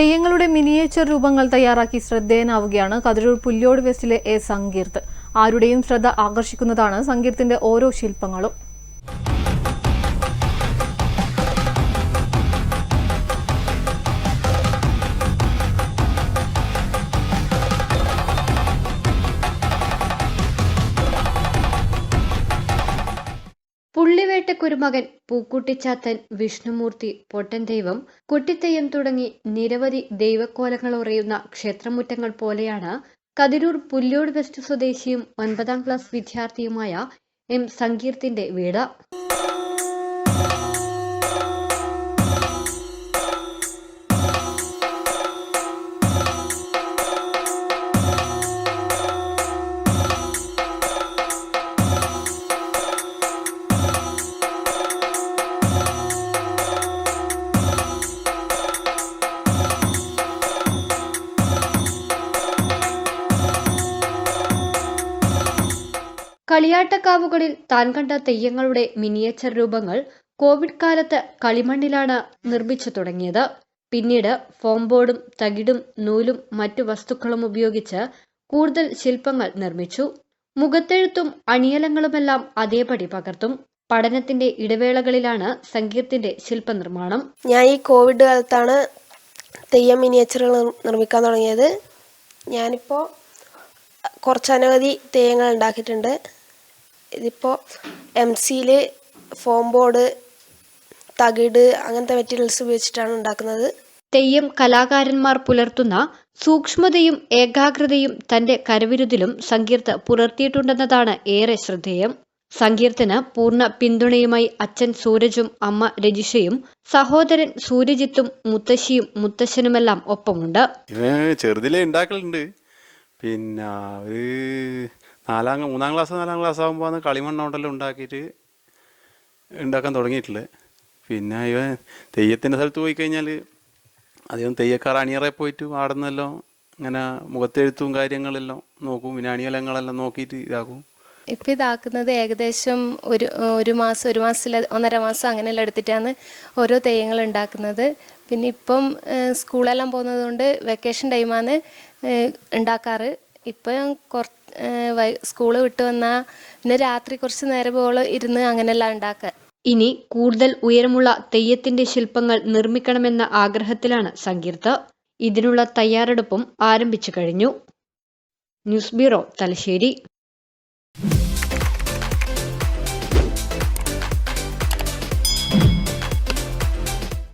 തെയ്യങ്ങളുടെ miniature രൂപങ്ങൾ തയ്യാറാക്കി ശ്രദ്ധേയനാവുകയാണ് കതിരൂർ പുല്യോട് വെസ്റ്റിലെ എ സങ്കീർത്ത്. ആരുടെയും ശ്രദ്ധ ആകർഷിക്കുന്നതാണ് സങ്കീർത്തിന്റെ ഓരോ ശില്പങ്ങളും. പുള്ളിവേട്ടക്കുരുമകൻ പൂക്കുട്ടിച്ചാത്തൻ വിഷ്ണുമൂർത്തി പൊട്ടൻ ദൈവം കുട്ടിത്തെയ്യം തുടങ്ങി നിരവധി ദൈവക്കോലങ്ങൾ ഉറയുന്ന ക്ഷേത്രമുറ്റങ്ങൾ പോലെയാണ് കതിരൂർ പുല്ലോട് വെസ്റ്റ് സ്വദേശിയും ഒൻപതാം ക്ലാസ് വിദ്യാർത്ഥിയുമായ എം സങ്കീർത്തിന്റെ വീട്. കളിയാട്ടക്കാവുകളിൽ താൻ കണ്ട തെയ്യങ്ങളുടെ മിനിയേച്ചർ രൂപങ്ങൾ കോവിഡ് കാലത്ത് കളിമണ്ണിലാണ് നിർമ്മിച്ചു തുടങ്ങിയത്. പിന്നീട് ഫോം ബോർഡും തകിടും നൂലും മറ്റു വസ്തുക്കളും ഉപയോഗിച്ച് കൂടുതൽ ശില്പങ്ങൾ നിർമ്മിച്ചു. മുഖത്തെഴുത്തും അണിയലങ്ങളുമെല്ലാം അതേപടി പകർത്തും. പഠനത്തിന്റെ ഇടവേളകളിലാണ് സങ്കീർത്തിന്റെ ശില്പനിർമ്മാണം. ഞാൻ ഈ കോവിഡ് കാലത്താണ് തെയ്യം മിനിയേച്ചറുകൾ നിർമ്മിക്കാൻ തുടങ്ങിയത്. ഞാനിപ്പോൾ കുറച്ചനവധി തെയ്യങ്ങൾ ഉണ്ടാക്കിയിട്ടുണ്ട്. ഇതിപ്പോൾ എം സിയിൽ ഫോം ബോർഡ് തകിട് അങ്ങനത്തെ മെറ്റീരിയൽസ് ഉപയോഗിച്ചിട്ടാണ് ഉണ്ടാക്കുന്നത്. തെയ്യം കലാകാരന്മാർ പുലർത്തുന്ന സൂക്ഷ്മതയും ഏകാഗ്രതയും തന്റെ കരവിരുതിലും സങ്കീർത്ത് പുലർത്തിയിട്ടുണ്ടെന്നതാണ് ഏറെ ശ്രദ്ധേയം. സങ്കീർത്തിന് പൂർണ പിന്തുണയുമായി അച്ഛൻ സൂരജും അമ്മ രജിഷയും സഹോദരൻ സൂര്യജിത്തും മുത്തശ്ശിയും മുത്തശ്ശനുമെല്ലാം ഒപ്പമുണ്ട്. ചെറുതിലേ ഉണ്ടാക്കലുണ്ട്. പിന്നെ ഒരു നാലാം മൂന്നാം ക്ലാസ് നാലാം ക്ലാസ് ആകുമ്പോൾ അന്ന് കളിമണ്ണ കളിമണ്ണോണ്ടെല്ലാം ഉണ്ടാക്കിയിട്ട് ഉണ്ടാക്കാൻ തുടങ്ങിയിട്ടുള്ളത്. പിന്നെ ഇവ തെയ്യത്തിന്റെ സ്ഥലത്ത് പോയി കഴിഞ്ഞാൽ അധികം തെയ്യക്കാർ അണിയറെ പോയിട്ട് ആടുന്നെല്ലാം ഇങ്ങനെ മുഖത്തെഴുത്തും കാര്യങ്ങളെല്ലാം നോക്കും. പിന്നെ അണിയലങ്ങളെല്ലാം നോക്കിയിട്ട് ഇതാക്കും. ഇപ്പം ഇതാക്കുന്നത് ഏകദേശം ഒരു ഒരു മാസം ഒരു മാസത്തിൽ ഒന്നര മാസം അങ്ങനെയെല്ലാം എടുത്തിട്ടാണ് ഓരോ തെയ്യങ്ങൾ ഉണ്ടാക്കുന്നത്. പിന്നെ ഇപ്പം സ്കൂളെല്ലാം പോകുന്നത് കൊണ്ട് വെക്കേഷൻ ടൈമാണ് ഉണ്ടാക്കാറ്. ഇപ്പം കുറ സ്കൂൾ വിട്ട് വന്നാൽ പിന്നെ രാത്രി കുറച്ച് നേരം പോലെ ഇരുന്ന് അങ്ങനെയെല്ലാം ഉണ്ടാക്കുക ഇനി കൂടുതൽ ഉയരമുള്ള തെയ്യത്തിന്റെ ശില്പങ്ങൾ നിർമ്മിക്കണമെന്ന ആഗ്രഹത്തിലാണ് സങ്കീർത്ത്. ഇതിനുള്ള തയ്യാറെടുപ്പും ആരംഭിച്ചു കഴിഞ്ഞു. News bureau Thalassery.